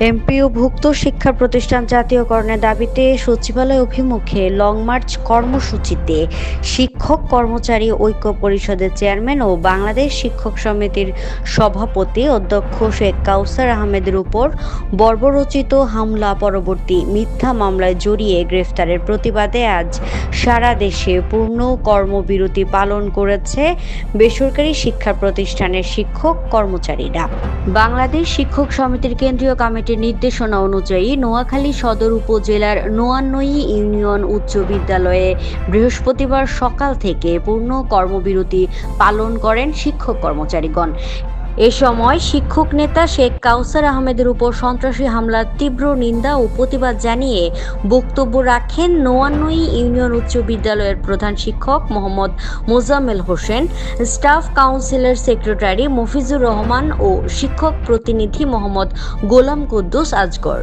এমপিওভুক্ত শিক্ষা প্রতিষ্ঠান জাতীয়করণের দাবিতে সচিবালয় অভিমুখে লং মার্চ কর্মসূচিতে শিক্ষক কর্মচারী ঐক্য পরিষদের চেয়ারম্যান ও বাংলাদেশ শিক্ষক সমিতির সভাপতি অধ্যক্ষ শেখ কাউসার আহমেদের উপর বর্বরচিত হামলা, পরবর্তী মিথ্যা মামলায় জড়িয়ে গ্রেফতারের প্রতিবাদে আজ সারা দেশে পূর্ণ কর্মবিরতি পালন করেছে বেসরকারি শিক্ষা প্রতিষ্ঠানের শিক্ষক কর্মচারীরা। বাংলাদেশ শিক্ষক সমিতির কেন্দ্রীয় কমিটির নির্দেশনা অনুযায়ী নোয়াখালী সদর উপজেলার নোয়ান্নই ইউনিয়ন উচ্চ বিদ্যালয়ে বৃহস্পতিবার সকাল থেকে পূর্ণ কর্মবিরতি পালন করেন শিক্ষক কর্মচারীগণ। এ সময় শিক্ষক নেতা শেখ কাউসার আহমেদের উপর সন্ত্রাসী হামলার তীব্র নিন্দা ও প্রতিবাদ জানিয়ে বক্তব্য রাখেন নোয়ান্নয়ী ইউনিয়ন উচ্চ বিদ্যালয়ের প্রধান শিক্ষক মোহাম্মদ মোজাম্মেল হোসেন, স্টাফ কাউন্সিলের সেক্রেটারি মফিজুর রহমান ও শিক্ষক প্রতিনিধি মোহাম্মদ গোলাম কুদ্দুস আজগর।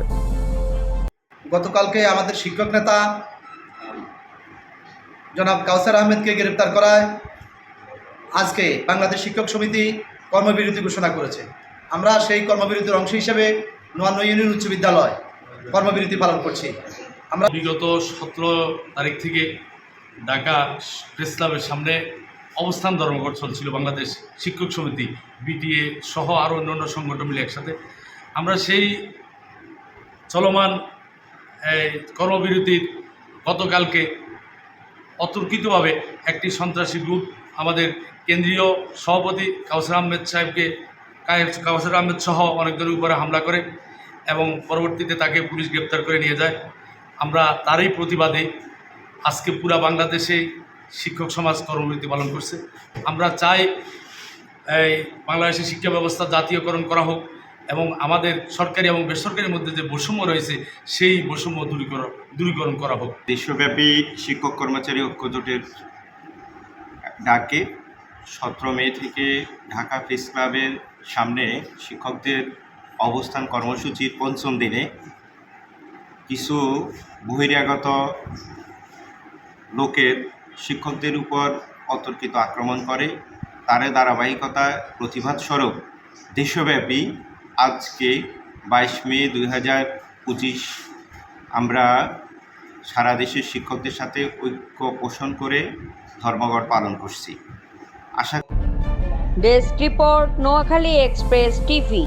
গতকালকে আমাদের শিক্ষক নেতা জনাব কাউসার আহমেদকে গ্রেপ্তার করায় আজকে বাংলাদেশ শিক্ষক সমিতি কর্মবিরতি ঘোষণা করেছে। আমরা সেই কর্মবিরতির অংশ হিসেবে নোয়ান্ন ইউনিয়ন উচ্চ বিদ্যালয় কর্মবিরতি পালন করছি। আমরা বিগত সতেরো তারিখ থেকে ঢাকা প্রেস ক্লাবের সামনে অবস্থান ধর্মঘট চলছিল বাংলাদেশ শিক্ষক সমিতি, বিটিএ সহ আরও অন্যান্য সংগঠন মিলে একসাথে। আমরা সেই চলমান কর্মবিরতির গতকালকে অতর্কিতভাবে একটি সন্ত্রাসী গ্রুপ আমাদের কেন্দ্রীয় সভাপতি কাউসার আহমেদ সাহেবকে কাউসার আহমেদ সহ অনেকজনের উপরে হামলা করে এবং পরবর্তীতে তাকে পুলিশ গ্রেপ্তার করে নিয়ে যায়। আমরা তারই প্রতিবাদে আজকে পুরা বাংলাদেশে শিক্ষক সমাজ কর্মবিরতি পালন করছে। আমরা চাই এই বাংলাদেশের শিক্ষা ব্যবস্থা জাতীয়করণ করা হোক এবং আমাদের সরকারি এবং বেসরকারির মধ্যে যে বৈষম্য রয়েছে, সেই বৈষম্য দূরীকরণ দূরীকরণ করা হোক। দেশব্যাপী শিক্ষক কর্মচারী ঐক্য জোটের ডাকে সতেরো মে থেকে ঢাকা প্রেস ক্লাবের সামনে শিক্ষকদের অবস্থান কর্মসূচির পঞ্চম দিনে কিছু বহিরাগত লোকের শিক্ষকদের উপর অতর্কিত আক্রমণ করে। তার ধারাবাহিকতা প্রতিবাদ স্বরূপ দেশব্যাপী আজকে বাইশ মে দুই হাজার পঁচিশ। আমরা সারা দেশের শিক্ষকদের সাথে ঐক্য পোষণ করে ধর্মঘট পালন করছি। আশা desk report, Noakhali express TV.